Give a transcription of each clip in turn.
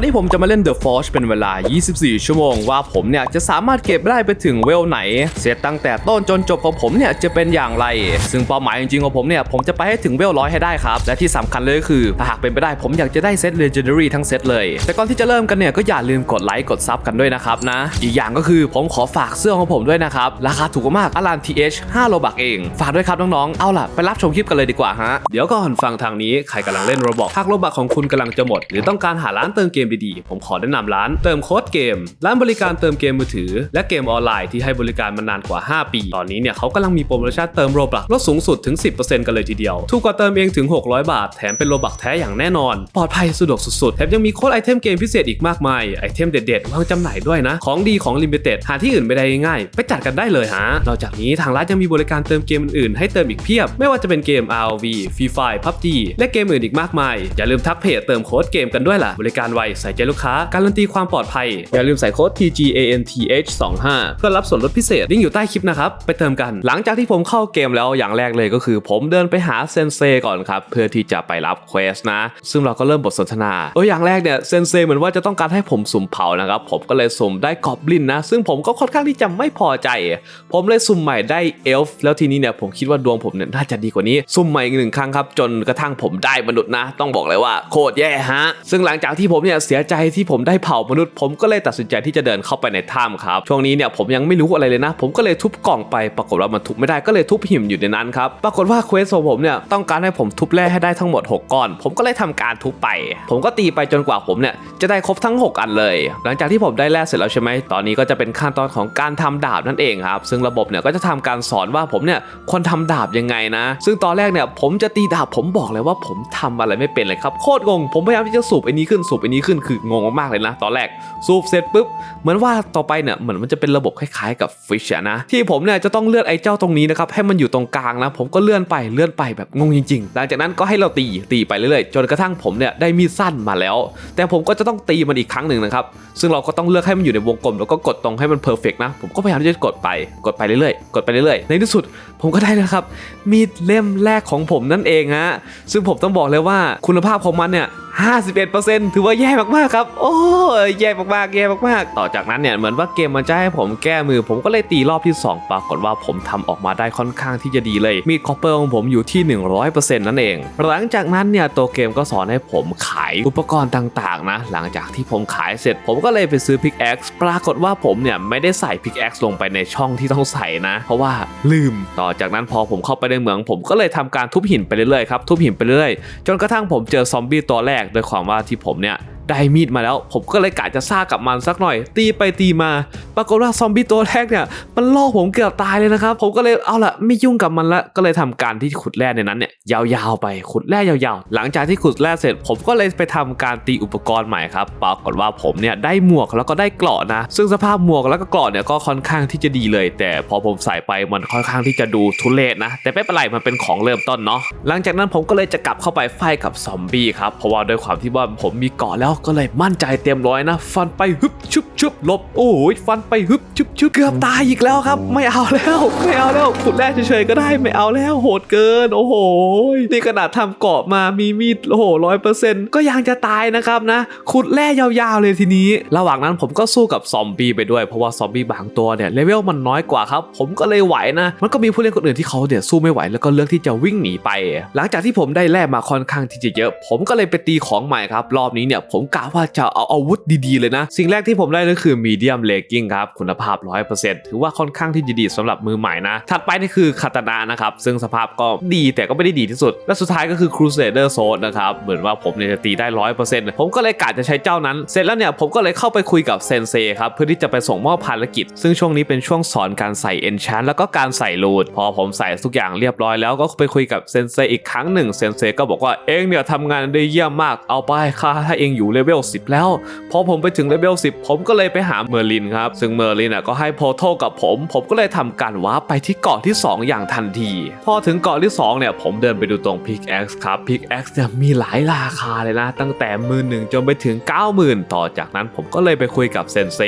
วันนี้ผมจะมาเล่น The Forge เป็นเวลา 24 ชั่วโมง ว่าผมเนี่ยจะสามารถเก็บได้ไปถึงเวลไหน เสร็จตั้งแต่ต้นจนจบของผมเนี่ยจะเป็นอย่างไร ซึ่งเป้าหมายจริงๆของผมเนี่ยผมจะไปให้ถึงเวลร้อยให้ได้ครับ และที่สำคัญเลยก็คือถ้าหากเป็นไปได้ผมอยากจะได้เซต Legendary ทั้งเซตเลย แต่ก่อนที่จะเริ่มกันเนี่ยก็อย่าลืมกดไลค์กดซับกันด้วยนะครับนะ อีกอย่างก็คือผมขอฝากเสื้อของผมด้วยนะครับราคาถูกมากอลัน TH 5โลบักเอง ฝากด้วยครับน้องๆเอาล่ะไปรับชมคลิปกันเลยดีกว่าฮะเดี๋ยวก่อนฟังทางนี้ใครกำลังเล่นโรบอกหากโลบักของคุณกำลังจะหมด หรือต้องการหาร้านเติมเกมดีๆ ผมขอแนะนำร้านเติมโค้ดเกม ร้านบริการเติมเกมมือถือ และเกมออนไลน์ที่ให้บริการมานานกว่า 5 ปี ตอนนี้เนี่ยเขากำลังมีโปรโมชั่นเติมโรบักลดสูงสุดถึง 10%กันเลยทีเดียว ถูกกว่าเติมเองถึง 600 บาท แถมเป็นโรบักแท้อย่างแน่นอน ปลอดภัยสะดวกสุดๆ แถมยังมีโค้ดไอเทมเกมพิเศษอีกมากมาย ไอเทมเด็ดๆวางจำหน่ายด้วยนะ ของดีของลิมิเต็ดหาที่อื่นไม่ได้ง่ายไปจัดกันได้เลยฮะ นอกจากนี้ทางร้านยังมีบริการเติมเกมอื่นๆ ให้เติมอีกเพียบ ไม่ว่าจะเป็นเกม Rv Free Fire PUBG และเกมอื่นอีกมากมาย อย่าลืมทักเพจเติมโค้ดเกมกันด้วยล่ะ บริการไวใส่ใจลูกค้า การันตีความปลอดภัย อย่าลืมใส่โค้ด TGANTH25 เพื่อรับส่วนลดพิเศษลิงก์อยู่ใต้คลิปนะครับไปเติมกัน หลังจากที่ผมเข้าเกมแล้วอย่างแรกเลยก็คือ ผมเดินไปหาเซนเซก่อนครับเพื่อที่จะไปรับเควสนะ ซึ่งเราก็เริ่มบทสนทนาโอ้ยอย่างแรกเนี่ยเซนเซเหมือนว่าจะต้องการให้ผมสุ่มเผานะครับผมก็เลยสุ่มได้กอบลินนะ ซึ่งผมก็ค่อนข้างที่จะไม่พอใจ ผมเลยสุ่มใหม่ได้เอลฟ์แล้วทีนี้เนี่ยผมคิดว่าดวงผมเนี่ยน่าจะดีกว่านี้สุ่มใหม่อีกหนึ่งครั้งครับจนกระทั่งผมได้มนุษย์นะ ต้องบอกเลยว่าโคตรแย่ฮะซึ่งหลังจากที่ผมเนี่ยเสียใจที่ผมได้เผามนุษย์ ผมก็เลยตัดสินใจที่จะเดินเข้าไปในถ้ำครับ ช่วงนี้เนี่ยผมยังไม่รู้อะไรเลยนะ ผมก็เลยทุบกล่องไปปรากฏว่ามันทุบไม่ได้ก็เลยทุบหิมอยู่ในนั้นครับปรากฏว่าเควสของผมเนี่ยต้องการให้ผมทุบแร่ให้ได้ทั้งหมด 6 ก้อน ผมก็เลยทำการทุบไป ผมก็ตีไปจนกว่าผมเนี่ยจะได้ครบทั้ง 6 อันเลย หลังจากที่ผมได้แร่เสร็จแล้วใช่ไหมตอนนี้ก็จะเป็นขั้นตอนของการทำดาบนั่นเองครับซึ่งระบบเนี่ยก็จะทำการสอนว่าผมเนี่ยควรทำดาบยังไงนะ ซึ่งตอนแรกเนี่ยผมจะตีดาบผมบอกเลยว่าผมทำอะไรไม่เป็นเลยครับโคตรงงผมพยายามที่จะสูบไอ้นี้ขึ้นสูบไอ้นี้ขึ้นคืองงมากๆเลยนะ ตอนแรกสูบเสร็จปุ๊บเหมือนว่าต่อไปเนี่ยเหมือนมันจะเป็นระบบคล้ายๆกับฟิชนะที่ผมเนี่ยจะต้องเลื่อนไอ้เจ้าตรงนี้นะครับให้มันอยู่ตรงกลางนะผมก็เลื่อนไปเลื่อนไปแบบงงจริงๆ หลังจากนั้นก็ให้เราตีตีไปเรื่อยๆ จนกระทั่งผมเนี่ยได้มีดสั้นมาแล้ว แต่ผมก็จะต้องตีมันอีกครั้งหนึ่งนะครับซึ่งเราก็ต้องเลือกให้มันอยู่ในวงกลม แล้วก็กดตรงให้มันเพอร์เฟกนะผมก็พยายามที่จะกดไปกดไปเรื่อยๆ กดไปเรื่อยๆ ในที่สุดผมก็ได้แล้วครับมีดเล่มแรกของผมนั่นเองฮะซึ่งผมต้องบอกเลยว่าคุณภาพของมันเนี่ย 51%ถือว่าแย่มากๆครับ โอ้ยแย่มากๆแย่มากๆ ต่อจากนั้นเนี่ยเหมือนว่าเกมมันจะให้ผมแก้มือ ผมก็เลยตีรอบที่ 2 ปรากฏว่าผมทำออกมาได้ค่อนข้างที่จะดีเลย มีดคอปเปอร์ของผมอยู่ที่ 100%นั่นเอง หลังจากนั้นเนี่ยตัวเกมก็สอนให้ผมขายอุปกรณ์ต่างๆนะ หลังจากที่ผมขายเสร็จ ผมก็เลยไปซื้อพิกแอ็กซ์ปรากฏว่าผมเนี่ยไม่ได้ใส่พิกแอ็กซ์ลงไปในช่องที่ต้องใส่นะ เพราะว่าลืม ต่อจากนั้นพอผมเข้าไปในเมือง ผมก็เลยทำการทุบหินไปเรื่อยๆครับทุบหินไปเรื่อยๆจนกระทั่งผมเจอซอมบี้ตัวแรกโดยความว่าที่ผมเนี่ย ได้มีดมาแล้ว ผมก็เลยกะจะซ่ากับมันสักหน่อย ตีไปตีมา ปรากฏว่าซอมบี้ตัวแรกเนี่ย มันล่อผมเกือบตายเลยนะครับ ผมก็เลยเอาละไม่ยุ่งกับมันละก็เลยทำการที่ขุดแร่ในนั้นเนี่ยยาวๆไปขุดแร่ยาวๆ หลังจากที่ขุดแร่เสร็จ ผมก็เลยไปทำการตีอุปกรณ์ใหม่ครับปรากฏว่าผมเนี่ยได้หมวกแล้วก็ได้เกราะนะ ซึ่งสภาพหมวกแล้วก็เกราะเนี่ยก็ค่อนข้างที่จะดีเลย แต่พอผมใส่ไปมันค่อนข้างที่จะดูทุเรศนะ แต่ไม่เป็นไรมันเป็นของเริ่มต้นเนาะหลังจากนั้นผมก็เลยจะกลับเข้าไปไฟกับซอมบี้ครับเพราะว่าด้วยความที่ว่าผมมีเกราะแล้วก็เลยมั่นใจเต็มร้อยนะ ฟันไปฮึบชุบชุบหลบ โอ้ยฟันไปฮึบชุบชุบเกือบตายอีกแล้วครับ ไม่เอาแล้ว ไม่เอาแล้วขุดแร่เฉยๆก็ได้ไม่เอาแล้วโหดเกิน โอ้โห นี่ขนาดทำเกราะมามีมีดโอ้โหร้อยเปอร์เซ็นต์ก็ยังจะตายนะครับนะ ขุดแร่ยาวๆเลยทีนี้ ระหว่างนั้นผมก็สู้กับซอมบี้ไปด้วยเพราะว่าซอมบี้บางตัวเนี่ยเลเวลมันน้อยกว่าครับ ผมก็เลยไหวนะ มันก็มีผู้เล่นคนอื่นที่เขาเนี่ยสู้ไม่ไหวแล้วก็เลือกที่จะวิ่งหนีไป หลังจากที่ผมได้แร่มาค่อนข้างที่จะเยอะ ผมก็เลยไปตีของใหม่ครับ รอบนี้เนี่ยผมกะว่าจะเอาอาวุธดีๆเลยนะ สิ่งแรกที่ผมได้ก็คือมีเดียมเลกกิ้งครับ คุณภาพ 100%ถือว่าค่อนข้างที่จะดีสำหรับมือใหม่นะ ถัดไปนี่คือคาตานานะครับ ซึ่งสภาพก็ดีแต่ก็ไม่ได้ดีที่สุด และสุดท้ายก็คือ Crusader Sword นะครับ เหมือนว่าผมเนี่ยจะตีได้100%ผมก็เลยกะจะใช้เจ้านั้น เสร็จแล้วเนี่ยผมก็เลยเข้าไปคุยกับเซนเซครับเพื่อที่จะไปส่งมอบภารกิจ ซึ่งช่วงนี้เป็นช่วงสอนการใส่ enchant แล้วก็การใส่รูดพอผมใส่ทุกอย่างเรียบร้อยแล้วก็ไปคุยกับเซนเซอีกครั้งหนึ่งเซนเซก็บอกว่าเองเนี่ยทำงานได้เยี่ยมมากเอาไปค่าถ้าเองอยู่เลเวล 10 แล้ว พอผมไปถึงเลเวล 10 ผมก็เลยไปหาเมอร์ลินครับ ซึ่งเมอร์ลินอะก็ให้โพโทกับผม ผมก็เลยทำการว้าร์ปไปที่เกาะที่ 2 อย่างทันที พอถึงเกาะที่ 2 เนี่ย ผมเดินไปดูตรงพิกแอ็กซ์ครับพิกแอ็กซ์เนี่ยมีหลายราคาเลยนะ ตั้งแต่มือหนึ่งจนไปถึง 90,000 ต่อจากนั้นผมก็เลยไปคุยกับเซนเซ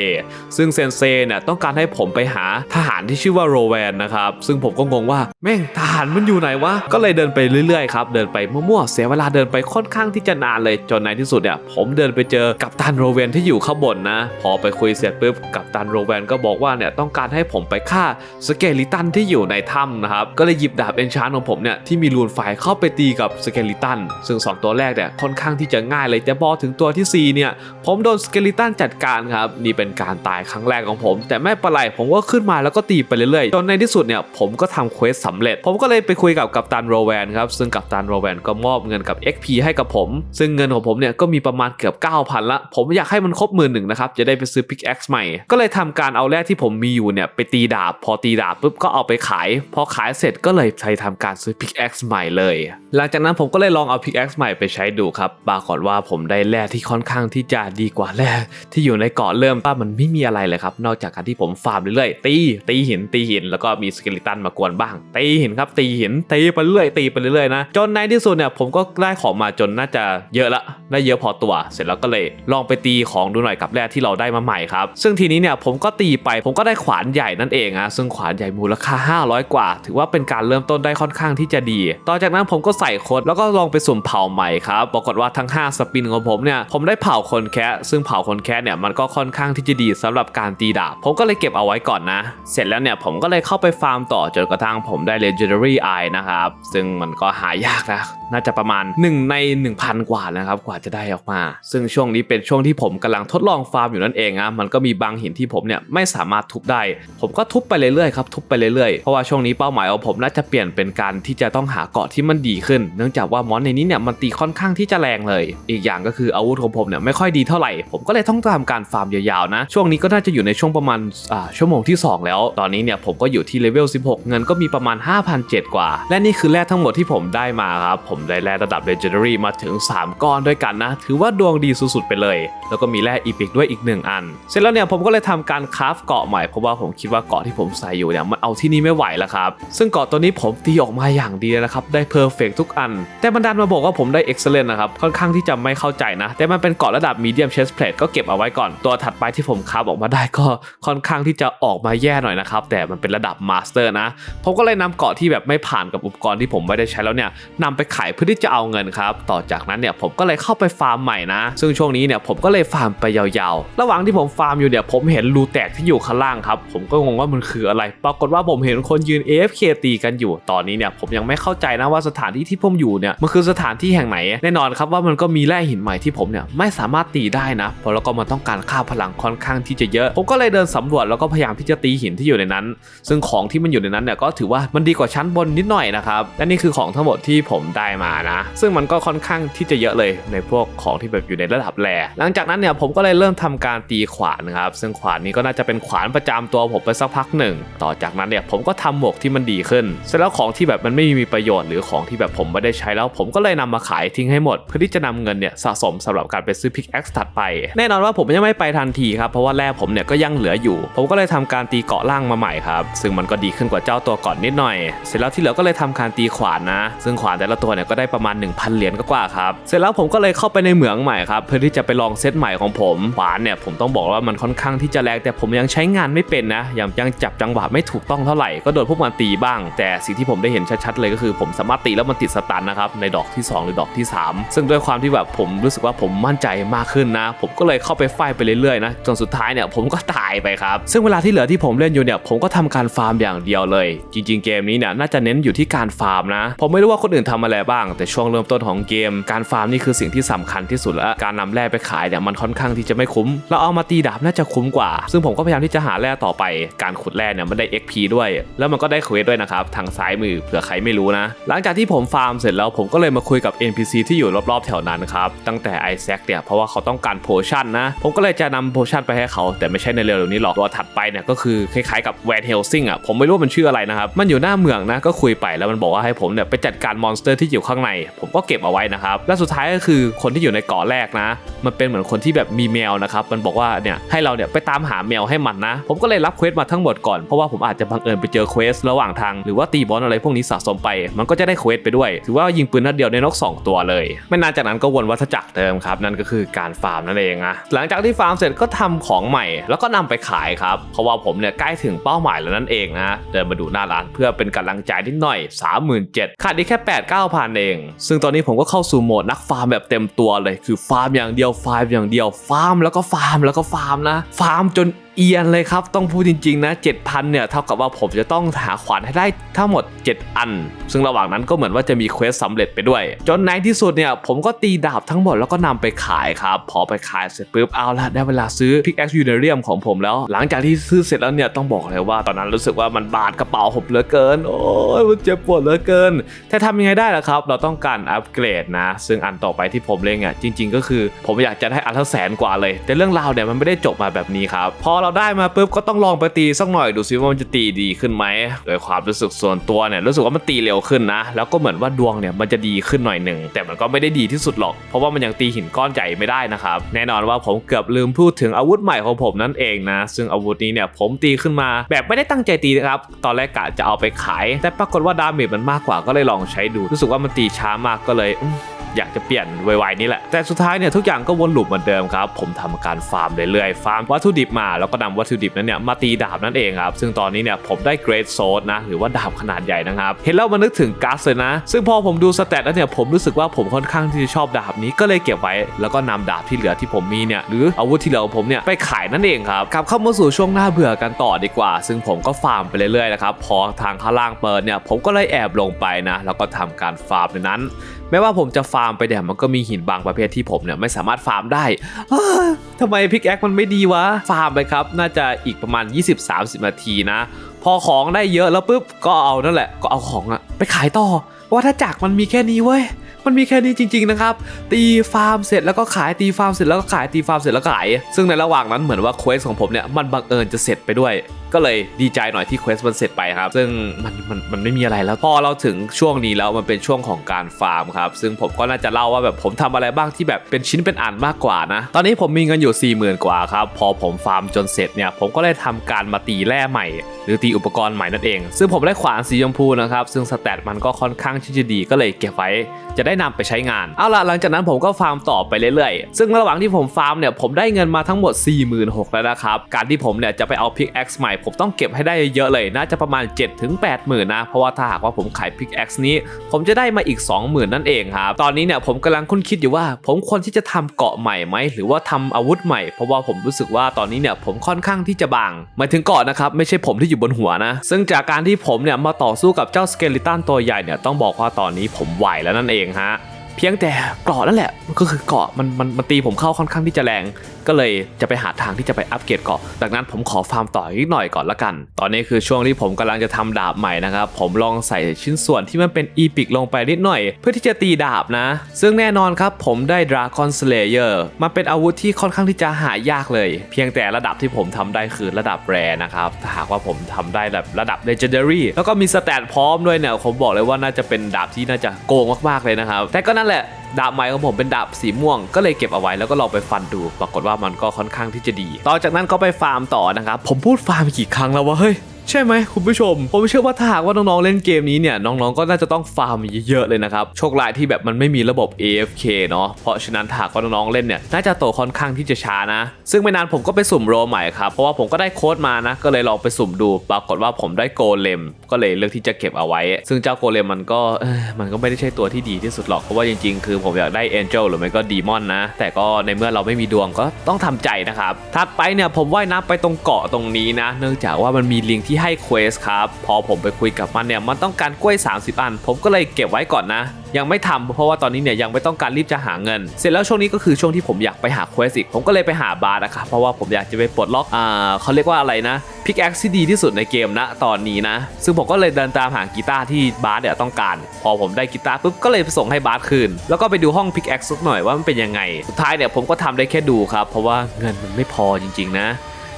ซึ่งเซนเซเนี่ยต้องการให้ผมไปหาทหารที่ชื่อว่าโรแวนนะครับ ซึ่งผมก็งงว่าแม่งทหารมันอยู่ไหนวะ ก็เลยเดินไปเรื่อยๆครับ เดินไปมั่วๆ เสียเวลาเดินไปค่อนข้างที่จะนานเลยจนในที่สุดเนี่ยผมเดินไปเจอกัปตันโรเวนที่อยู่ข้างบนนะ พอไปคุยเสร็จปุ๊บกัปตันโรเวนก็บอกว่าเนี่ยต้องการให้ผมไปฆ่าสเกลิตันที่อยู่ในถ้ำนะครับ ก็เลยหยิบดาบเอนชานของผมเนี่ยที่มีรูนไฟเข้าไปตีกับสเกลิตันซึ่งสองตัวแรกเนี่ยค่อนข้างที่จะง่ายเลยแต่พอถึงตัวที่สี่เนี่ย ผมโดนสเกลิตันจัดการครับนี่เป็นการตายครั้งแรกของผม แต่ไม่เป็นไรผมก็ขึ้นมาแล้วก็ตีไปเรื่อยๆจนในที่สุดเนี่ยผมก็ทำเควสสำเร็จ ผมก็เลยไปคุยกับกัปตันโรแวนครับซึ่งกัปตันโรแวนก็มอบเงินกับ XP ให้กับผม ซึ่งเงินของผมเนี่ยก็มีประมาณเกือบ 9,000 ละ ผมอยากให้มันครบหมื่นหนึ่งนะครับ จะได้ไปซื้อพิกแอ็กซ์ใหม่ ก็เลยทำการเอาแร่ที่ผมมีอยู่เนี่ยไปตีดาบ พอตีดาบปุ๊บก็เอาไปขาย พอขายเสร็จก็เลยใช้ทำการซื้อพิกแอ็กซ์ใหม่เลย หลังจากนั้นผมก็เลยลองเอาพิกแอ็กซ์ใหม่ไปใช้ดูครับปรากฏว่าผมได้แร่ที่ค่อนข้างที่จะดีกว่าแร่ที่อยู่ในเกาะเริ่มป้ามันไม่มีอะไรเลยครับนอกจากการที่ผมฟาร์มเรื่อยๆตีตีหินตีหิน แล้วก็มีสเกลิตันมากวนบ้าง ตีหินครับตีหินตีไปเรื่อยตีไปเรื่อยๆนะจนในที่สุดเนี่ยผมก็ได้ของมาจนน่าจะเยอะละได้เยอะพอตัวเสร็จแล้วก็เลยลองไปตีของดูหน่อยกับแร่ที่เราได้มาใหม่ครับ ซึ่งทีนี้เนี่ยผมก็ตีไปผมก็ได้ขวานใหญ่นั่นเองฮะซึ่งขวานใหญ่มูลค่า 500 กว่า ถือว่าเป็นการเริ่มต้นได้ค่อนข้างที่จะดี ต่อจากนั้นผมก็ใส่โคดแล้วก็ลองไปสุ่มเผาใหม่ครับปรากฏว่าทั้ง 5 สปินของผมเนี่ยผมได้เผาคนแคะซึ่งเผาคนแคะเนี่ยมันก็ค่อนข้างที่จะดีสำหรับการตีดาบ ผมก็เลยเก็บเอาไว้ก่อนนะ เสร็จแล้วเนี่ยผมก็เลยเข้าไปฟาร์มต่อจนกระทั่งผมได้ Legendary Eye นะครับ ซึ่งมันก็หายากนะ น่าจะประมาณ 1 ใน 1,000 กว่านะครับ กว่าจะได้ออกมาซึ่งช่วงนี้เป็นช่วงที่ผมกำลังทดลองฟาร์มอยู่นั่นเองนะมันก็มีบางหินที่ผมเนี่ยไม่สามารถทุบได้ ผมก็ทุบไปเรื่อยๆครับทุบไปเรื่อยๆเพราะว่าช่วงนี้เป้าหมายของผมน่าจะเปลี่ยนเป็นการที่จะต้องหาเกาะที่มันดีขึ้น เนื่องจากว่ามอนในนี้เนี่ยมันตีค่อนข้างที่จะแรงเลย อีกอย่างก็คืออาวุธของผมเนี่ยไม่ค่อยดีเท่าไหร่ ผมก็เลยต้องทำการฟาร์มยาวๆนะ ช่วงนี้ก็น่าจะอยู่ในช่วงประมาณอ่าชั่วโมงที่ 2 แล้ว ตอนนี้เนี่ยผมก็อยู่ที่เลเวล 16 เงินก็มีประมาณ 5,007 กว่า และนี่คือแร่ทั้งหมดที่ผมได้มาครับผมได้แร่ระดับ Legendary มาถึง 3 ก้อนด้วยกันนะ ถือว่าดวงดีสุดๆไปเลย แล้วก็มีแร่อีพิกด้วยอีก1อัน เสร็จแล้วเนี่ยผมก็เลยทำการคราฟเกาะใหม่เพราะว่าผมคิดว่าเกาะที่ผมใส่อยู่เนี่ยมันเอาที่นี่ไม่ไหวแล้วครับ ซึ่งเกาะตัวนี้ผมตีออกมาอย่างดีเลยนะครับได้เพอร์เฟกทุกอัน แต่มันดันมาบอกว่าผมได้ excellent นะครับค่อนข้างที่จะไม่เข้าใจนะ แต่มันเป็นเกาะระดับ medium chest plate ก็เก็บเอาไว้ก่อนตัวถัดไปที่ผมคราฟออกมาได้ก็ค่อนข้างที่จะออกมาแย่หน่อยนะครับแต่มันเป็นระดับ master นะผมก็เลยนำเกาะที่แบบไม่ผ่านกับอุปกรณ์ที่ผมไม่ได้ใช้แล้วเนี่ยนำไปขายเพื่อที่จะเอาเงินครับ ต่อจากนั้นเนี่ยผมก็เลยเข้าไปฟาร์มใหม่นะซึ่งช่วงนี้เนี่ยผมก็เลยฟาร์มไปยาวๆ ระหว่างที่ผมฟาร์มอยู่เนี่ยผมเห็นรูแตกที่อยู่ข้างล่างครับ ผมก็งงว่ามันคืออะไร ปรากฏว่าผมเห็นคนยืน AFK ตีกันอยู่ ตอนนี้เนี่ยผมยังไม่เข้าใจนะว่าสถานที่ที่ผมอยู่เนี่ยมันคือสถานที่แห่งไหน แน่นอนครับว่ามันก็มีแร่หินใหม่ที่ผมเนี่ยไม่สามารถตีได้นะ เพราะแล้วก็มันต้องการค่าพลังค่อนข้างที่จะเยอะ ผมก็เลยเดินสำรวจแล้วก็พยายามที่จะตีหินที่อยู่ในนั้น ซึ่งของที่มันอยู่ในนั้นเนี่ยก็ถือว่ามันดีกว่าชั้นบนนิดหน่อยนะครับและนี่คือของทั้งหมดที่ผมได้มานะ ซึ่งมันก็ค่อนข้างที่จะเยอะเลยในพวกของที่แบบอยู่ในระดับแรหลังจากนั้นเนี่ยผมก็เลยเริ่มทำการตีขวานนะครับซึ่งขวานนี้ก็น่าจะเป็นขวานประจำตัวผมไปสักพักหนึ่ง ต่อจากนั้นเนี่ยผมก็ทำหมวกที่มันดีขึ้น เสร็จแล้วของที่แบบมันไม่มีประโยชน์หรือของที่แบบผมไม่ได้ใช้แล้ว ผมก็เลยนำมาขายทิ้งให้หมด เพื่อที่จะนำเงินเนี่ยสะสมสำหรับการไปซื้อพิกแอคถัดไป แน่นอนว่าผมยังไม่ไปทันทีครับเพราะว่าแร่ผมเนี่ยก็ยังเหลืออยู่ ผมก็เลยทำการตีเกาะล่างมาใหม่ครับซึ่งมันก็ดีขึ้นกว่าเจ้าตัวก่อนนิดหน่อย เสร็จแล้วที่เหลือก็เลยทำการตีขวานนะ ซึ่งขวานแต่ละตัวเนี่ยก็ได้ประมาณ 1,000 เหรียญก็กว่าครับเสร็จแล้วผมก็เลยเข้าไปในเหมืองใหม่ครับเพื่อที่จะไปลองเซตใหม่ของผมขวานเนี่ยผมต้องบอกว่ามันค่อนข้างที่จะแรงแต่ผมยังใช้งานไม่เป็นนะยังยังจับจังหวะไม่ถูกต้องเท่าไหร่ก็โดนพวกมันตีบ้าง แต่สิ่งที่ผมได้เห็นชัดๆเลยก็คือ ผมสามารถตีแล้วมันติดสตันนะครับในดอกที่ 2 หรือดอกที่ 3 ซึ่งด้วยความที่แบบผมรู้สึกว่าผมมั่นใจมากขึ้นนะ ผมก็เลยเข้าไปไฟไปเรื่อยๆนะจนสุดท้ายเนี่ยผมก็ตายไปครับ ซึ่งเวลาที่เหลือที่ผมเล่นอยู่เนี่ยผมก็ทำการฟาร์มอย่างเดียวเลย จริง ๆเกมนี้เนี่ยน่าจะเน้นอยู่ที่การฟาร์มนะ ผมไม่รู้ว่าคนอื่นทำอะไรบ้าง แต่ช่วงเริ่มต้นของเกม การฟาร์มนี่คือสิ่งที่สำคัญที่สุดแล้วการนำแร่ไปขายเนี่ยมันค่อนข้างที่จะไม่คุ้ม เราเอามาตีดาบน่าจะคุ้มกว่า ซึ่งผมก็พยายามที่จะหาแร่ต่อไป การขุดแร่เนี่ยมันได้ XP ด้วย แล้วมันก็ได้เควสด้วยนะครับ ทางซ้ายมือเผื่อใครไม่รู้นะ หลังจากที่ผมฟาร์มเสร็จแล้วผมก็เลยมาคุยกับ NPC ที่อยู่รอบๆแถวนั้นครับ ตั้งแต่ไอแซคเนี่ยเพราะว่าเขาต้องการโพชั่นนะ ผมก็เลยจะนำโพชั่นไปให้เขา แต่ไม่ใช่ในเร็วๆนี้หรอกตัวถัดไปเนี่ยก็คือคล้ายๆกับแวนเฮลซิงอะผมไม่รู้มันชื่ออะไรนะครับมันอยู่หน้าเมืองนะก็คุยไปแล้วมันบอกว่าให้ผมเนี่ยไปจัดการมอนสเตอร์ที่อยู่ข้างใน ผมก็เก็บเอาไว้นะครับและสุดท้ายก็คือคนที่อยู่ในเกาะแรกนะ มันเป็นเหมือนคนที่แบบมีแมวนะครับมันบอกว่าเนี่ยให้เราเนี่ยไปตามหาแมวให้มันนะ ผมก็เลยรับเควสมาทั้งหมดก่อนเพราะว่าผมอาจจะบังเอิญไปเจอเควสระหว่างทางหรือว่าตีบอสอะไรพวกนี้สะสมไป มันก็จะได้เควสไปด้วย ถือว่ายิงปืนนัดเดียวในนก 2 ตัวเลย ไม่นานจากนั้นก็วนวัฏจักรเดิมครับนั่นก็คือการฟาร์มนั่นเองนะหลังจากที่ฟาร์มเสร็จก็ทำของใหม่ แล้วก็นำไปขายครับเพราะว่าผมเนี่ยใกล้ถึงเป้าหมายแล้วนั่นเองนะเดินมาดูหน้าร้านเพื่อเป็นกำลังใจนิดหน่อย 37,000ขาดอีกแค่8 9 0 0 0เอง ซึ่งตอนนี้ผมก็เข้าสู่โหมดนักฟาร์มแบบเต็มตัวเลยคือฟาร์มอย่างเดียวฟาร์มอย่างเดียวฟาร์มแล้วก็ฟาร์มแล้วก็ฟาร์มนะฟาร์มจน เอียนเลยครับต้องพูดจริงๆนะ7,000เนี่ยเท่ากับว่าผมจะต้องหาขวานให้ได้ทั้งหมด 7 อัน ซึ่งระหว่างนั้นก็เหมือนว่าจะมีเควสสำเร็จไปด้วย จนในที่สุดเนี่ยผมก็ตีดาบทั้งหมดแล้วก็นำไปขายครับ พอไปขายเสร็จปุ๊บเอาละได้เวลาซื้อพิกแอคยูเนเรียมของผมแล้ว หลังจากที่ซื้อเสร็จแล้วเนี่ยต้องบอกเลยว่าตอนนั้นรู้สึกว่ามันบาดกระเป๋าผมเหลือเกิน โอ้ยมันเจ็บปวดเหลือเกินแต่ทำยังไงได้ล่ะครับ เราต้องการอัปเกรดนะ ซึ่งอันต่อไปที่ผมเล่นอะจริง ๆ ก็คือ ผมอยากจะได้อันละแสนกว่าเลย แต่เรื่องราวเนี่ยมันไม่ได้จบมาแบบนี้ครับพอเราได้มาปุ๊บก็ต้องลองไปตีสักหน่อยดูซิว่ามันจะตีดีขึ้นไหมโดยความรู้สึกส่วนตัวเนี่ยรู้สึกว่ามันตีเร็วขึ้นนะ แล้วก็เหมือนว่าดวงเนี่ยมันจะดีขึ้นหน่อยหนึ่งแต่มันก็ไม่ได้ดีที่สุดหรอก เพราะว่ามันยังตีหินก้อนใหญ่ไม่ได้นะครับแน่นอนว่าผมเกือบลืมพูดถึงอาวุธใหม่ของผมนั่นเองนะ ซึ่งอาวุธนี้เนี่ยผมตีขึ้นมาแบบไม่ได้ตั้งใจตีนะครับตอนแรกกะจะเอาไปขาย แต่ปรากฏว่าดาเมจมันมากกว่าก็เลยลองใช้ดู รู้สึกว่ามันตีช้ามากก็เลยอยากจะเปลี่ยนไวๆนี่แหละ แต่สุดท้ายเนี่ยทุกอย่างก็วนลูปเหมือนเดิมครับ ผมทำการฟาร์มเรื่อยๆ ฟาร์มวัตถุดิบมาแล้วก็นำวัตถุดิบนั้นเนี่ยมาตีดาบนั่นเองครับ ซึ่งตอนนี้เนี่ยผมได้เกรดโซดนะหรือว่าดาบขนาดใหญ่นะครับเห็นแล้วมันนึกถึงกัสเลยนะ ซึ่งพอผมดูสเตตแล้วเนี่ยผมรู้สึกว่าผมค่อนข้างที่จะชอบดาบนี้ก็เลยเก็บไว้ แล้วก็นำดาบที่เหลือที่ผมมีเนี่ยหรืออาวุธที่เหลือของผมเนี่ยไปขายนั่นเองครับกลับเข้ามาสู่ช่วงหน้าเบื่อกันต่อดีกว่า ซึ่งผมก็ฟาร์มไปเรื่อยๆนะครับพอทางข้างล่างเปิดเนี่ยผมก็เลยแอบลงไปนะแล้วก็ทำการฟาร์มในนั้น ไม่ว่าผมจะฟาร์มไปเนี่ยมันก็มีหินบางประเภทที่ผมเนี่ยไม่สามารถฟาร์มได้ทำไมพิกแอคมันไม่ดีวะ ฟาร์มไปครับ น่าจะอีกประมาณ 20-30 นาทีนะ พอของได้เยอะแล้วปุ๊บก็เอานั่นแหละก็เอาของอะไปขายต่อว่าถ้าจักรมันมีแค่นี้เว้ยมันมีแค่นี้จริง ๆ นะครับ ตีฟาร์มเสร็จแล้วก็ขายตีฟาร์มเสร็จแล้วก็ขายตีฟาร์มเสร็จแล้วก็ขาย ซึ่งในระหว่างนั้นเหมือนว่าเควสของผมเนี่ยมันบังเอิญจะเสร็จไปด้วย ก็เลยดีใจหน่อยที่เควสมันเสร็จไปครับ ซึ่งมันมันมันไม่มีอะไรแล้วพอเราถึงช่วงนี้แล้วมันเป็นช่วงของการฟาร์มครับ ซึ่งผมก็น่าจะเล่าว่าแบบผมทำอะไรบ้างที่แบบเป็นชิ้นเป็นอันมากกว่านะ ตอนนี้ผมมีเงินอยู่ 4 0,000 กว่าครับ พอผมฟาร์มจนเสร็จเนี่ย ผมก็เลยทำการมาตีแร่ใหม่ หรือตีอุปกรณ์ใหม่นั่นเอง ซึ่งผมได้ขวานสีชมพูนะครับ ซึ่งสแตทมันก็ค่อนข้างที่จะดีก็เลยเก็บไว้จะได้นำไปใช้งาน เอาละหลังจากนั้นผมก็ฟาร์มต่อไปเรื่อยๆ ซึ่งระหว่างที่ผมฟาร์มเนี่ยผมได้เงินมาทั้งหมด 46,000แล้วนะครับ การที่ผมเนี่ยจะไปเอาพิกแอคใหม่ผมต้องเก็บให้ได้เยอะเลยน่าจะประมาณ7-8ถึง 80,000นะ เพราะว่าถ้าหากว่าผมขายพิกแอคนี้ ผมจะได้มาอีก 20,000 นั่นเองครับ ตอนนี้เนี่ยผมกำลังคุ้นคิดอยู่ว่า ผมควรที่จะทำเกาะใหม่ไหมหรือว่าทำอาวุธใหม่ เพราะว่าผมรู้สึกว่าตอนนี้เนี่ยผมค่อนข้างที่จะบางหมายถึงเกาะนะครับไม่ใช่ผมที่อยู่บนหัวนะ ซึ่งจากการที่ผมเนี่ยมาต่อสู้กับเจ้าสเกลิตันตัวใหญ่เนี่ยต้องบอกว่าตอนนี้ผมไหวแล้วนั่นเองฮะเพียงแต่เกาะนั่นแหละมันก็คือเกาะมันมันมันตีผมเข้าค่อนข้างที่จะแรง ก็เลยจะไปหาทางที่จะไปอัปเกรดเกาะดังนั้นผมขอฟาร์มต่ออีกหน่อยก่อนละกัน ตอนนี้คือช่วงที่ผมกำลังจะทำดาบใหม่นะครับ ผมลองใส่ชิ้นส่วนที่มันเป็นอีพิกลงไปนิดหน่อย เพื่อที่จะตีดาบนะ ซึ่งแน่นอนครับผมได้ Dragon Slayer มันเป็นอาวุธที่ค่อนข้างที่จะหายากเลย เพียงแต่ระดับที่ผมทำได้คือระดับแรนะครับถ้าหากว่าผมทำได้แบบระดับ Legendary แล้วก็มีสแตทพร้อมด้วยเนี่ยผมบอกเลยว่าน่าจะเป็นดาบที่น่าจะโกงมากๆเลยนะครับแต่ก็นั่นแหละ ดาบใหม่ของผมเป็นดาบสีม่วง ก็เลยเก็บเอาไว้แล้วก็ลองไปฟันดู ปรากฏว่ามันก็ค่อนข้างที่จะดี ต่อจากนั้นก็ไปฟาร์มต่อนะครับผมพูดฟาร์มกี่ครั้งแล้ววะเฮ้ย ใช่ไหมคุณผู้ชม ผมเชื่อว่าถ้าหากว่าน้องๆเล่นเกมนี้เนี่ยน้องๆก็น่าจะต้องฟาร์มเยอะๆเลยนะครับโชคลายที่แบบมันไม่มีระบบ AFK เนาะเพราะฉะนั้นถ้าหากว่าน้องๆเล่นเนี่ยน่าจะโตค่อนข้างที่จะช้านะ ซึ่งไม่นานผมก็ไปสุ่มโรใหม่ครับเพราะว่าผมก็ได้โค้ดมานะก็เลยลองไปสุ่มดู ปรากฏว่าผมได้โกเลม ก็เลยเลือกที่จะเก็บเอาไว้ ซึ่งเจ้าโกเลมมันก็มันก็ไม่ได้ใช่ตัวที่ดีที่สุดหรอกเพราะว่าจริงๆ คือผมอยากได้เอ็นเจลหรือไม่ก็ดีมอนนะ แต่ก็ในเมื่อเราไม่มีดวงก็ต้องทำใจนะครับถัดไปเนี่ยผมว่ายน้ำไปตรงเกาะตรงนี้นะ เนื่องจากว่ามันมีลิงทที่ให้เควสครับ พอผมไปคุยกับมันเนี่ยมันต้องการกล้วย 30 อัน ผมก็เลยเก็บไว้ก่อนนะ ยังไม่ทำเพราะว่าตอนนี้เนี่ยยังไม่ต้องการรีบจะหาเงิน เสร็จแล้วช่วงนี้ก็คือช่วงที่ผมอยากไปหาเควสอีก ผมก็เลยไปหาบาร์นะครับเพราะว่าผมอยากจะไปปลดล็อกอ่าเขาเรียกว่าอะไรนะพิกแอคที่ดีที่สุดในเกมนะตอนนี้นะ ซึ่งผมก็เลยเดินตามหากีตาร์ที่บาร์เนี่ยต้องการ พอผมได้กีตาร์ปุ๊บก็เลยส่งให้บาร์คืน แล้วก็ไปดูห้องพิกแอคสักหน่อยว่ามันเป็นยังไง สุดท้ายเนี่ยผมก็ทำได้แค่ดูครับ เพราะว่าเงินมันไม่พอจริง ๆ นะ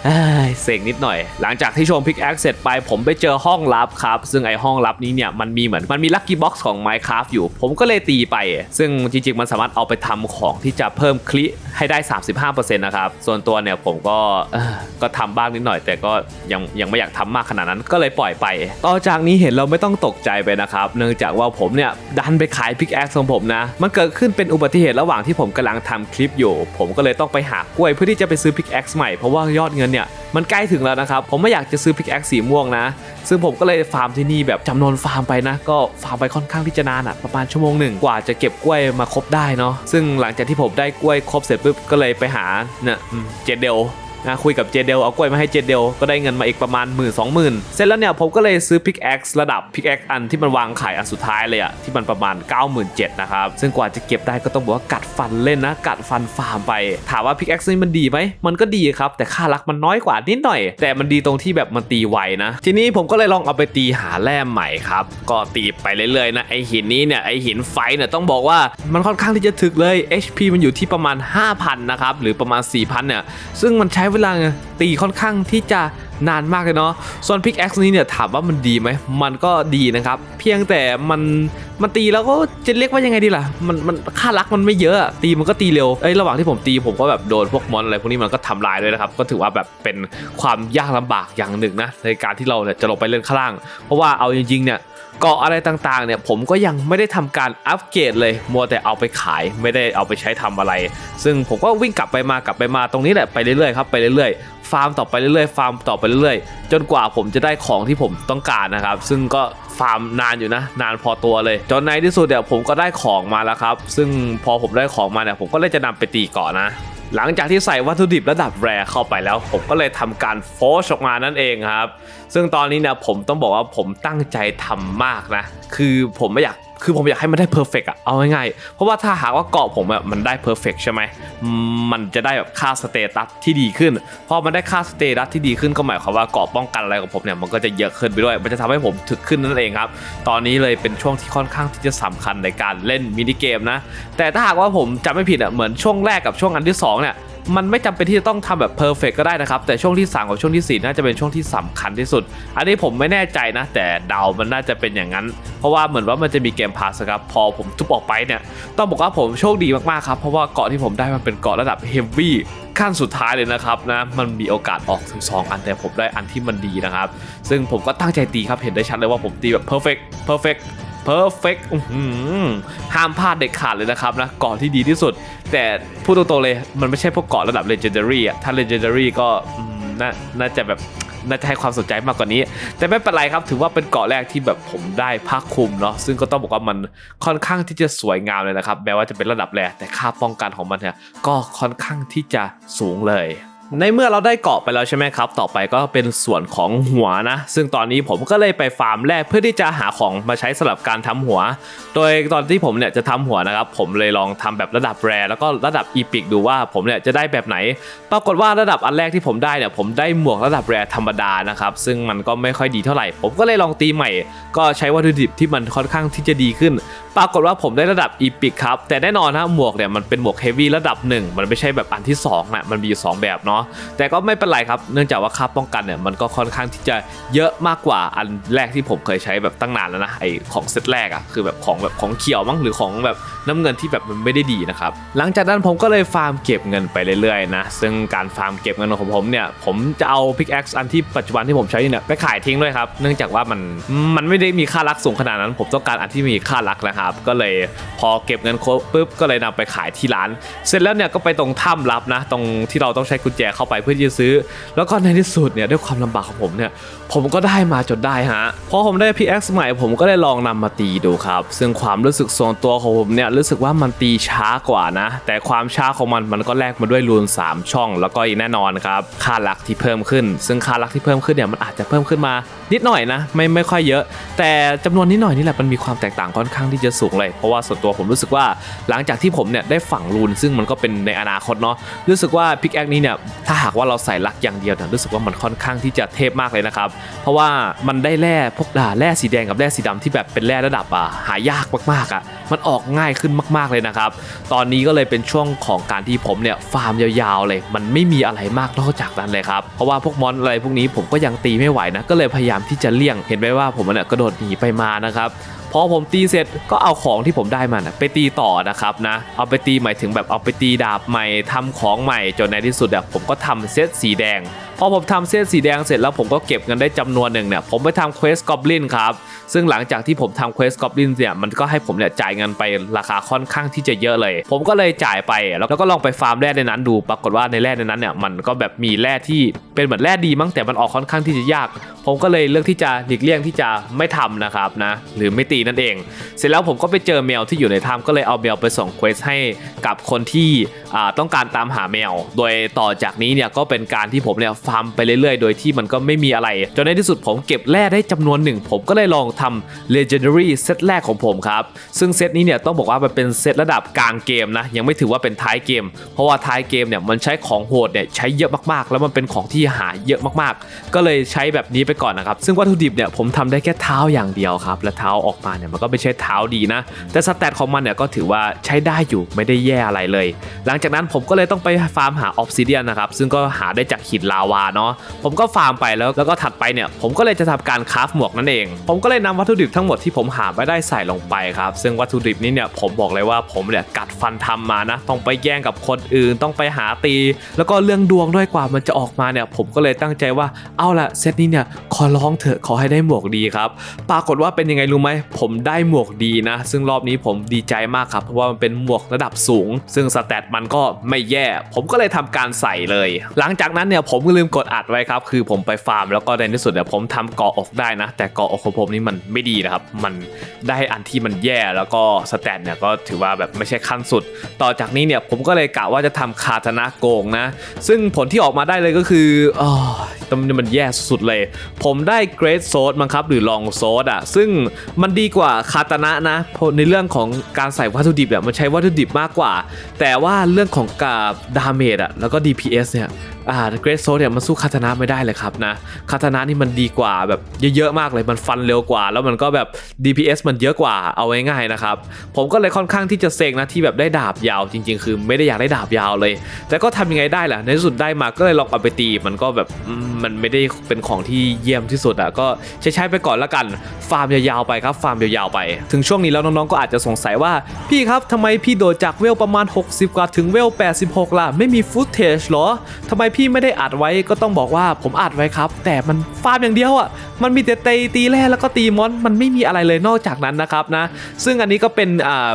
เอ้ยเซ็งนิดหน่อย หลังจากที่ชมพิกแอคเสร็จไปผมไปเจอห้องลับครับ ซึ่งไอห้องลับนี้เนี่ยมันมีเหมือนมันมีลัคกี้บ็อกซ์ของ Minecraft อยู่ ผมก็เลยตีไป ซึ่งจริงๆ มันสามารถเอาไปทำของที่จะเพิ่มคลิให้ได้ 35%นะครับ ส่วนตัวเนี่ยผมก็ก็ทำบ้างนิดหน่อย แต่ก็ยังยังไม่อยากทำมากขนาดนั้นก็เลยปล่อยไป ต่อจากนี้เห็นเราไม่ต้องตกใจไปนะครับ เนื่องจากว่าผมเนี่ยดันไปขายพิกแอคของผมนะ มันเกิดขึ้นเป็นอุบัติเหตุระหว่างที่ผมกำลังทำคลิปอยู่ ผมก็เลยต้องไปหากล้วยเพื่อที่จะไปซื้อพิกแอคใหม่เพราะว่ายอดเงินเนี่ยมันใกล้ถึงแล้วนะครับ ผมไม่อยากจะซื้อพิกแอคสีม่วงนะ ซึ่งผมก็เลยฟาร์มที่นี่แบบจำนวนฟาร์มไปนะ ก็ฟาร์มไปค่อนข้างที่จะนานอะประมาณชั่วโมงหนึ่งกว่าจะเก็บกล้วยมาครบได้เนาะซึ่งหลังจากที่ผมได้กล้วยครบเสร็จปุ๊บก็เลยไปหาเนี่ยเจเดล นะคุยกับเจเดลเอากล้วยมาให้เจเดลก็ได้เงินมาอีกประมาณ1 2 0 0 0 0เสร็จแล้วเนี่ยผมก็เลยซื้อพิกแอคระดับพิกแอคอันที่มันวางขายอันสุดท้ายเลยอะที่มันประมาณ 97,000นะครับซึ่งกว่าจะเก็บได้ก็ต้องบอกว่ากัดฟันเล่นนะ กัดฟันฟาร์มไป ถามว่าพิกแอคนี่มันดีไหมมันก็ดีครับ แต่ค่ารักมันน้อยกว่านิดหน่อย แต่มันดีตรงที่แบบมันตีไวนะ ทีนี้ผมก็เลยลองเอาไปตีหาแร่ใหม่ครับก็ตีไปเรื่อยๆนะไอหินนี้เนี่ยไอหินไฟเนี่ยต้องบอกว่ามันค่อนข้างที่จะถึกเลย HP มันอยู่ที่ประมาณ 5,000นะครับหรือประมาณ4,000เนี่ยซึ่งมันใช้เวลาตีค่อนข้างที่จะนานมากเลยเนาะ ส่วนพิกแอคนี้เนี่ยถามว่ามันดีไหม มันก็ดีนะครับ เพียงแต่มันมันตีแล้วก็จะเรียกว่ายังไงดีล่ะ มันมันค่ารักมันไม่เยอะตีมันก็ตีเร็ว เอ้ยระหว่างที่ผมตีผมก็แบบโดนพวกมอนอะไรพวกนี้มันก็ทำลายด้วยนะครับ ก็ถือว่าแบบเป็นความยากลำบากอย่างหนึ่งนะในการที่เราเนี่ยจะลงไปเล่นข้างล่าง เพราะว่าเอาจริงๆเนี่ย เกาะอะไรต่างๆเนี่ยผมก็ยังไม่ได้ทำการอัปเกรดเลย มัวแต่เอาไปขายไม่ได้เอาไปใช้ทำอะไร ซึ่งผมก็วิ่งกลับไปมากลับไปมาตรงนี้แหละไปเรื่อยๆครับไปเรื่อยๆ ฟาร์มต่อไปเรื่อยๆ ฟาร์มต่อไปเรื่อยๆ จนกว่าผมจะได้ของที่ผมต้องการนะครับ ซึ่งก็ฟาร์มนานอยู่นะ นานพอตัวเลย จนในที่สุดเนี่ยวผมก็ได้ของมาแล้วครับ ซึ่งพอผมได้ของมาเนี่ยผมก็เลยจะนำไปตีเกาะนะ หลังจากที่ใส่วัตถุดิบระดับแรเข้าไปแล้ว ผมก็เลยทำการโฟชออกมานั่นเองครับ ซึ่งตอนนี้เนี่ยผมต้องบอกว่าผมตั้งใจทำมากนะ คือผมไม่อยาก คือผมอยากให้มันได้เพอร์เฟกอะเอาง่ายๆเพราะว่าถ้าหากว่าเกาะผมอะมันได้เพอร์เฟกใช่ไหมมันจะได้แบบค่าสเตตัสที่ดีขึ้นพอมันได้ค่าสเตตัสที่ดีขึ้นก็หมายความว่าเกาะป้องกันอะไรของผมเนี่ยมันก็จะเยอะขึ้นไปด้วย มันจะทำให้ผมถึกขึ้นนั่นเองครับ ตอนนี้เลยเป็นช่วงที่ค่อนข้างที่จะสำคัญในการเล่นมินิเกมนะแต่ถ้าหากว่าผมจำไม่ผิดอะเหมือนช่วงแรกกับช่วงอันที่สองเนี่ย มันไม่จำเป็นที่จะต้องทำแบบเพอร์เฟกก็ได้นะครับ แต่ช่วงที่3กับช่วงทีสี่4น่าจะเป็นช่วงที่สำคัญที่สุด อันนี้ผมไม่แน่ใจนะ แต่เดามันน่าจะเป็นอย่างนั้น เพราะว่าเหมือนว่ามันจะมีเกมพาสครับพอผมทุบออกไปเนี่ย ต้องบอกว่าผมโชคดีมากๆครับ เพราะว่าเกาะที่ผมได้มันเป็นเกาะระดับเฮฟวี่ขั้นสุดท้ายเลยนะครับนะมันมีโอกาสออกถึง 2 อันแต่ผมได้อันที่มันดีนะครับ ซึ่งผมก็ตั้งใจตีครับเห็นได้ชัดเลยว่าผมตีแบบเพอร์เฟกเพอร์เฟก เพอร์เฟกห้ามพลาดเด็ดขาดเลยนะครับนะเกาะที่ดีที่สุด แต่พูดตรงๆเลยมันไม่ใช่พวกเกาะระดับ Legendary อะถ้า Legendary ก็นาน่าจะแบบน่าจะให้ความสนใจมากกว่านี้ แต่ไม่เป็นไรครับ ถือว่าเป็นเกาะแรกที่แบบผมได้ภาคคุมเนาะซึ่งก็ต้องบอกว่ามันค่อนข้างที่จะสวยงามเลยนะครับแม้ว่าจะเป็นระดับแรกแต่ค่าป้องกันของมันเนี่ยก็ค่อนข้างที่จะสูงเลย ในเมื่อเราได้เกาะไปแล้วใช่ไหมครับ ต่อไปก็เป็นส่วนของหัวนะ ซึ่งตอนนี้ผมก็เลยไปฟาร์มแร่เพื่อที่จะหาของมาใช้สำหรับการทำหัว โดยตอนที่ผมเนี่ยจะทำหัวนะครับ ผมเลยลองทำแบบระดับแรแล้วก็ระดับอีพิกดูว่าผมเนี่ยจะได้แบบไหน ปรากฏว่าระดับอันแรกที่ผมได้เนี่ยผมได้หมวกระดับแรธรรมดานะครับ ซึ่งมันก็ไม่ค่อยดีเท่าไหร่ ผมก็เลยลองตีใหม่ ก็ใช้วัตถุดิบที่มันค่อนข้างที่จะดีขึ้น ปรากฏว่าผมได้ระดับอีพิกครับ แต่แน่นอนนะหมวกเนี่ยมันเป็นหมวกเฮฟวี่ระดับหนึ่งมันไม่ใช่แบบอันที่สองนะมันมีอยู่สองแบบเนาะแต่ก็ไม่เป็นไรครับเนื่องจากว่าค่าป้องกันเนี่ยมันก็ค่อนข้างที่จะเยอะมากกว่าอันแรกที่ผมเคยใช้แบบตั้งนานแล้วนะไอของเซตแรกอะคือแบบของแบบของเขียวมั้งหรือของแบบน้ำเงินที่แบบมันไม่ได้ดีนะครับหลังจากนั้นผมก็เลยฟาร์มเก็บเงินไปเรื่อยๆนะซึ่งการฟาร์มเก็บเงินของผมเนี่ยผมจะเอาพิกแอคอันที่ปัจจุบันที่ผมใช้เนี่ยไปขายทิ้งด้วยครับเนื่องจากว่ามันมันไม่ได้มีค่ารักสูงขนาดนั้น ผมต้องการอันที่มีค่ารักนะครับก็เลยพอเก็บเงินครบปุ๊บก็เลยนำไปขายที่ร้าน เสร็จแล้วเนี่ยก็ไปตรงถ้ำลับนะ ตรงที่เราต้องใช้กุญแจเข้าไปเพื่อที่จะซื้อ แล้วก็ในที่สุดเนี่ยด้วยความลำบากของผมเนี่ยผมก็ได้มาจนได้ฮะพอผมได้ PX ใหม่ผมก็ได้ลองนำมาตีดูครับ ซึ่งความรู้สึกส่วนตัวของผมเนี่ยรู้สึกว่ามันตีช้ากว่านะ แต่ความช้าของมันมันก็แลกมาด้วยรูน 3 ช่อง แล้วก็อีกแน่นอนครับค่าลักที่เพิ่มขึ้น ซึ่งค่าลักที่เพิ่มขึ้นเนี่ยมันอาจจะเพิ่มขึ้นมานิดหน่อยนะ ไม่ไม่ค่อยเยอะ แต่จำนวนนิดหน่อยนี่แหละมันมีความแตกต่างค่อนข้างที่จะสูงเลย เพราะว่าส่วนตัวผมรู้สึกว่าหลังจากที่ผมเนี่ยได้ฝังรูนซึ่งมันก็เป็นในอนาคตเนาะรู้สึกว่าพิกแอคนี้เนี่ยถ้าหากว่าเราใส่ลักอย่างเดียวเนี่ยรู้สึกว่ามันค่อนข้างที่จะเทพมากเลยนะครับ เพราะว่ามันได้แร่พวกด่าแร่สีแดงกับแร่สีดำที่แบบเป็นแร่ระดับอะหายากมากๆอะมันออกง่ายขึ้นมาก ๆเลยนะครับ ตอนนี้ก็เลยเป็นช่วงของการที่ผมเนี่ยฟาร์มยาวๆเลย มันไม่มีอะไรมากนอกจากนั้นเลยครับเพราะว่าพวกมอนอะไรพวกนี้ผมก็ยังตีไม่ไหวนะก็เลยพยายามที่จะเลี่ยงเห็นไหมว่าผมเนี่ยกระโดดหนีไปมานะครับ พอผมตีเสร็จก็เอาของที่ผมได้มานะไปตีต่อนะครับนะ เอาไปตีหมายถึงแบบเอาไปตีดาบใหม่ทำของใหม่จนในที่สุดอะผมก็ทำเซตสีแดงพอผมทำเส้นสีแดงเสร็จแล้วผมก็เก็บเงินได้จำนวนหนึ่งเนี่ยผมไปทำเควสกอบลินครับซึ่งหลังจากที่ผมทำเควสกอบลินเนี่ยมันก็ให้ผมเนี่ยจ่ายเงินไปราคาค่อนข้างที่จะเยอะเลย ผมก็เลยจ่ายไปแล้วก็ลองไปฟาร์มแร่ในนั้นดู ปรากฏว่าในแร่ในนั้นเนี่ยมันก็แบบมีแร่ที่เป็นเหมือนแร่ดีมั้งแต่มันออกค่อนข้างที่จะยาก ผมก็เลยเลือกที่จะหลีกเลี่ยงที่จะไม่ทำนะครับนะหรือไม่ตีนั่นเอง เสร็จแล้วผมก็ไปเจอแมวที่อยู่ในถ้ำก็เลยเอาแมวไปส่งเควสให้กับคนที่อ่าต้องการตามหาแมว โดยต่อจากนี้เนี่ยก็เป็นการที่ผมเนี่ยฟาร์มไปเรื่อยๆ โดยที่มันก็ไม่มีอะไร จนในที่สุดผมเก็บแร่ได้จำนวนหนึ่ง ผมก็เลยลองทำ legendary เซตแรกของผมครับ ซึ่งเซตนี้เนี่ยต้องบอกว่ามันเป็นเซตระดับกลางเกมนะ ยังไม่ถือว่าเป็นท้ายเกม เพราะว่าท้ายเกมเนี่ยมันใช้ของโหดเนี่ยใช้เยอะมากๆ แล้วมันเป็นของที่หาเยอะมากๆ ก็เลยใช้แบบนี้ไปก่อนนะครับ ซึ่งวัตถุดิบเนี่ยผมทำได้แค่เท้าอย่างเดียวครับ และเท้าออกมาเนี่ยมันก็ไม่ใช่เท้าดีนะ แต่สแตทของมันเนี่ยก็ถือว่าใช้ได้อยู่ไม่ได้แย่อะไรเลย หลังจากนั้นผมก็เลยต้องไปฟาร์มหาออ s ซิเดียนนะครับ ซึ่งก็หาได้จากหินลาวาเนาะผมก็ฟาร์มไปแล้วแล้วก็ถัดไปเนี่ยผมก็เลยจะทำการคราฟหมวกนั่นเอง ผมก็เลยนำวัตถุดิบทั้งหมดที่ผมหาไม่ได้ใส่ลงไปครับ ซึ่งวัตถุดิบนี้เนี่ยผมบอกเลยว่าผมเนี่ยกัดฟันทำมานะ ต้องไปแย่งกับคนอื่นต้องไปหาตี แล้วก็เรื่องดวงด้วยกว่ามันจะออกมาเนี่ยผมก็เลยตั้งใจว่าเอาละเซตนี้เนี่ยขอร้องเถอะขอให้ได้หมวกดีครับปรากฏว่าเป็นยังไงรู้ไหมผมได้หมวกดีนะ ซึ่งรอบนี้ผมดีใจมากครับเพราะว่ามันเป็นหมวกระดับสูง ซึ่งสแตทมันก็ไม่แย่ ผมก็เลยทำการใส่เลย หลังจากนั้นเนี่ยผมก็ลืมกดอัดไว้ครับ คือผมไปฟาร์มแล้วก็ในที่สุดเนี่ยผมทำเกาะอกได้นะ แต่เกาะอกของผมนี่มันไม่ดีนะครับ มันได้อันที่มันแย่แล้วก็สแตทเนี่ยก็ถือว่าแบบไม่ใช่ขั้นสุด ต่อจากนี้เนี่ยผมก็เลยกะว่าจะทำคาธนาโกงนะ ซึ่งผลที่ออกมาได้เลยก็คืออ๋อมันมันแย่สุดเลย ผมได้เกรดโซดมั้งครับหรือลองโซดอะ ซึ่งมันดีกว่าคาตนะนะในเรื่องของการใส่วัตถุดิบเนี่ยมันใช้วัตถุดิบมากกว่า แต่ว่าเรื่องของกาดาเมจอะแล้วก็ DPS เนี่ยอ่าเกรดโซเนี่ยมันสู้คาตนะไม่ได้เลยครับนะคาตนะนี่มันดีกว่าแบบเยอะๆมากเลยมันฟันเร็วกว่า แล้วมันก็แบบ DPS มันเยอะกว่าเอาง่ายๆนะครับ ผมก็เลยค่อนข้างที่จะเซ็งนะที่แบบได้ดาบยาวจริง ๆ คือไม่ได้อยากได้ดาบยาวเลย แต่ก็ทำยังไงได้ล่ะในที่สุดได้มาก็เลยลองเอาไปตีมันก็แบบอืมมันไม่ได้เป็นของที่เยี่ยมที่สุดอะก็ใช้ใช้ไปก่อนละกัน ฟาร์มยาวๆไปครับฟาร์มยาวๆไป ถึงช่วงนี้แล้วน้องๆก็อาจจะสงสัยว่าพี่ครับทำไมพี่โดดจากเวลประมาณ 60 กว่าถึงเวล 86 ล่ะ ไม่มีฟุตเทจหรอทำไมพี่ไม่ได้อัดไว้ก็ต้องบอกว่าผมอัดไว้ครับ แต่มันฟาร์มอย่างเดียวอะมันมีแต่ตีตีแร่แล้วก็ตีมอนมันไม่มีอะไรเลยนอกจากนั้นนะครับนะ ซึ่งอันนี้ก็เป็นอ่า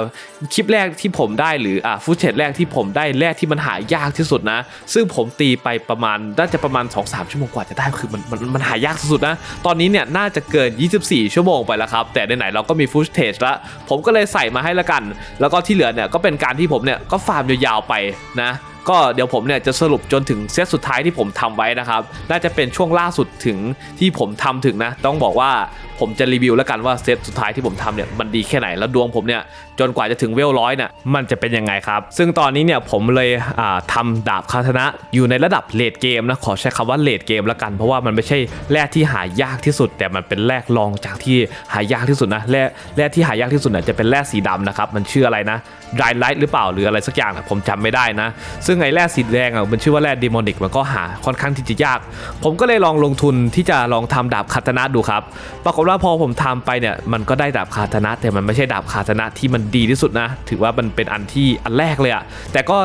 คลิปแรกที่ผมได้หรืออ่าฟุตเทจแรกที่ผมได้แรกที่มันหายากที่สุดนะ ซึ่งผมตีไปประมาณน่าจะประมาณ 2-3 ชั่วโมงกว่าจะได้คือมันมันมันหายากสุดๆนะ ตอนนี้เนี่ยน่าจะเกิน 24 ชั่วโมงไปแล้วครับ แต่ไหนๆเราก็มีฟุตเทจละผมก็เลยใส่มาให้ละกัน แล้วก็ที่เหลือเนี่ยก็เป็นการที่ผมเนี่ยก็ฟาร์มยาวๆไปนะก็เดี๋ยวผมเนี่ยจะสรุปจนถึงเซตสุดท้ายที่ผมทำไว้นะครับ น่าจะเป็นช่วงล่าสุดถึงที่ผมทำถึงนะ ต้องบอกว่าผมจะรีวิวแล้วกันว่าเซตสุดท้ายที่ผมทำเนี่ยมันดีแค่ไหนแล้วดวงผมเนี่ยจนกว่าจะถึงเวลร้อยเนี่ยมันจะเป็นยังไงครับ ซึ่งตอนนี้เนี่ยผมเลยอ่าทำดาบคาทนะอยู่ในระดับเลดเกมนะขอใช้คำว่าเลดเกมแล้วกันเพราะว่ามันไม่ใช่แร่ที่หายากที่สุด แต่มันเป็นแร่รองจากที่หายากที่สุดนะแร่แร่ที่หายากที่สุดเนี่ยจะเป็นแร่สีดำนะครับมันชื่ออะไรนะ ดรายไลท์หรือเปล่าหรืออะไรสักอย่างนะผมจำไม่ได้นะ ซึ่งไอ้แร่สีแดงอะมันชื่อว่าแร่ดโมอนิกมันก็หาค่อนข้างที่จะยาก ผมก็เลยลองลงทุนที่จะลองทำดาบคาตนะดูครับ ปรากฏว่าพอผมทำไปเนี่ยมันก็ได้ดาบคาตนะแต่มันไม่ใช่ดาบคาตนะที่มันดีที่สุดนะ ถือว่ามันเป็นอันที่อันแรกเลยอะแต่ก็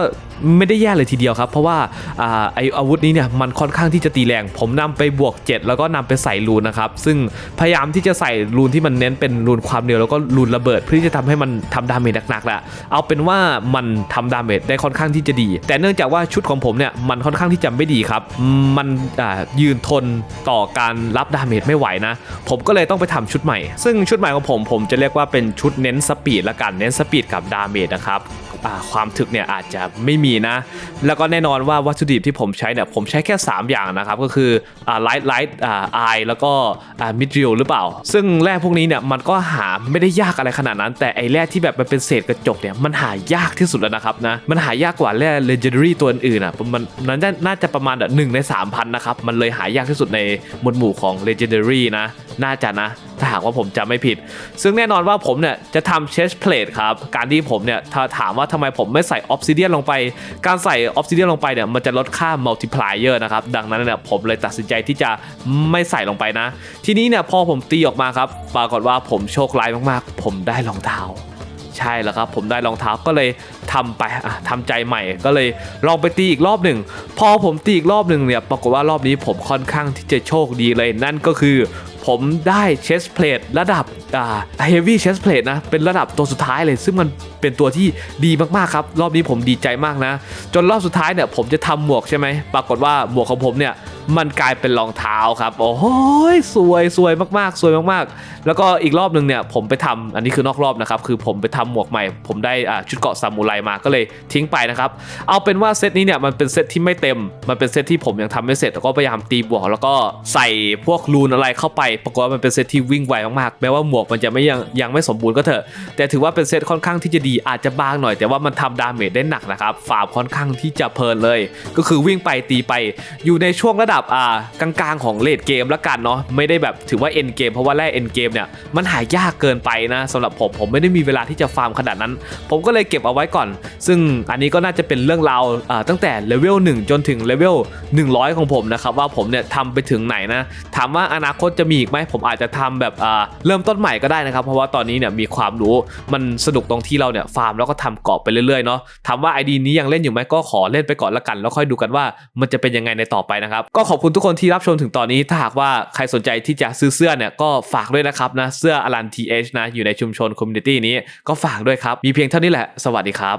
ไม่ได้แย่เลยทีเดียวครับ เพราะว่าอไออาวุธนี้เนี่ยมันค่อนข้างที่จะตีแรง ผมนำไปบวก 7 แล้วก็นำไปใส่รูนนะครับ ซึ่งพยายามที่จะใส่รูนที่มันเน้นเป็นรูนความเร็วแล้วก็รูนระเบิดเพื่อที่จะทำให้มันทำดาเมจหนักๆแหละเอาเป็นว่ามันทำดาเมจได้ค่อนข้างที่จะดี แต่เนื่องจากว่าชุดของผมเนี่ยมันค่อนข้างที่จะไม่ดีครับ มันยืนทนต่อการรับดาเมจไม่ไหวนะ ผมก็เลยต้องไปทำชุดใหม่ ซึ่งชุดใหม่ของผมผมจะเรียกว่าเป็นชุดเน้นสปีดละกันเน้นสปีดกับดาเมจนะครับ ความถึกเนี่ยอาจจะไม่มีนะ แล้วก็แน่นอนว่าวัตถุดิบที่ผมใช้เนี่ยผมใช้แค่ 3 อย่างนะครับ ก็คือไลท์ไลท์ไอแล้วก็มิดริลหรือเปล่า ซึ่งแร่พวกนี้เนี่ยมันก็หาไม่ได้ยากอะไรขนาดนั้น แต่ไอแร่ที่แบบมันเป็นเศษกระจกเนี่ยมันหายากที่สุดแล้วนะครับนะมันหายากกว่าแร่ legendary ตัวอื่นๆอะมันมันน่าน่าจะประมาณแบบหนึ่งใน 3,000 นะครับ มันเลยหายากที่สุดในหมวดหมู่ของ legendary นะ น่าจะนะ ถ้าหากว่าผมจำไม่ผิด ซึ่งแน่นอนว่าผมเนี่ยจะทำเชสเพลทครับ การที่ผมเนี่ยถ้าถามว่าทำไมผมไม่ใส่ออ s ซิเดียนลงไป การใส่ออ s ซิเดียนลงไปเนี่ยมันจะลดค่ามัลติพลายเออร์นะครับ ดังนั้นเนี่ยผมเลยตัดสินใจที่จะไม่ใส่ลงไปนะ ทีนี้เนี่ยพอผมตีออกมาครับ ปรากฏว่าผมโชคร้ายมากๆ ผมได้รองเท้าใช่แล้วครับ ผมได้รองเท้าก็เลยทำไปอะทำใจใหม่ก็เลยลองไปตีอีกรอบหนึ่ง พอผมตีอีกรอบหนึ่งเนี่ยปรากฏว่ารอบนี้ผมค่อนข้างที่จะโชคดีเลยนั่นก็คือ ผมได้เชสเพลทระดับอ่าเฮฟวี่เชสเพลทนะ เป็นระดับตัวสุดท้ายเลย ซึ่งมันเป็นตัวที่ดีมากๆครับ รอบนี้ผมดีใจมากนะ จนรอบสุดท้ายเนี่ยผมจะทำหมวกใช่ไหมปรากฏว่าหมวกของผมเนี่ย มันกลายเป็นรองเท้าครับ โอ้โหสวยสวยมากๆ สวยมากๆ แล้วก็อีกรอบหนึ่งเนี่ยผมไปทำอันนี้คือนอกรอบนะครับ คือผมไปทำหมวกใหม่ ผมได้อ่าชุดเกาะซามูไรมาก็เลยทิ้งไปนะครับ เอาเป็นว่าเซตนี้เนี่ยมันเป็นเซตที่ไม่เต็ม มันเป็นเซตที่ผมยังทำไม่เสร็จแล้วก็พยายามตีบวกแล้วก็ใส่พวกรูนอะไรเข้าไปปรากฏว่ามันเป็นเซตที่วิ่งไวมากๆ แม้ว่าหมวกมันจะไม่ยังยังไม่สมบูรณ์ก็เถอะ แต่ถือว่าเป็นเซตค่อนข้างที่จะดีอาจจะบางหน่อย แต่ว่ามันทำดาเมจได้หนักนะครับฟามค่อนข้างที่จะเพลินเลย ก็คือวิ่งไปตีไปอยู่ในช่วงระดับอ่ากลางๆของเลดเกมละกันเนาะไม่ได้แบบถือว่าเอ็นเกมเพราะว่าแร่เอ็นเกมเนี่ยมันหายากเกินไปนะสำหรับผมผมไม่ได้มีเวลาที่จะฟาร์มขนาดนั้น ผมก็เลยเก็บเอาไว้ก่อน ซึ่งอันนี้ก็น่าจะเป็นเรื่องราวตั้งแต่เลเวล1 จนถึงเลเวล100 ของผมนะครับว่าผมเนี่ยทำไปถึงไหนนะถามว่าอนาคตจะมีอีกไหมผมอาจจะทำแบบเริ่มต้นใหม่ก็ได้นะครับ เพราะว่าตอนนี้เนี่ยมีความรู้มันสนุกตรงที่เราเนี่ยฟาร์มแล้วก็ทำเกาะไปเรื่อยๆเนาะถามว่าไอดีนี้ยังเล่นอยู่ไหมก็ขอเล่นไปก่อนละกัน แล้วค่อยดูกันว่ามันจะเป็นยังไงในต่อไปนะครับก็ขอบคุณทุกคนที่รับชมถึงตอนนี้ ถ้าหากว่าใครสนใจที่จะซื้อเสื้อเนี่ยก็ฝากด้วยนะครับนะเสื้ออลันทีเอชนะอยู่ในชุมชนคอมมูนิตี้นี้ก็ฝากด้วยครับ มีเพียงเท่านี้แหละ สวัสดีครับ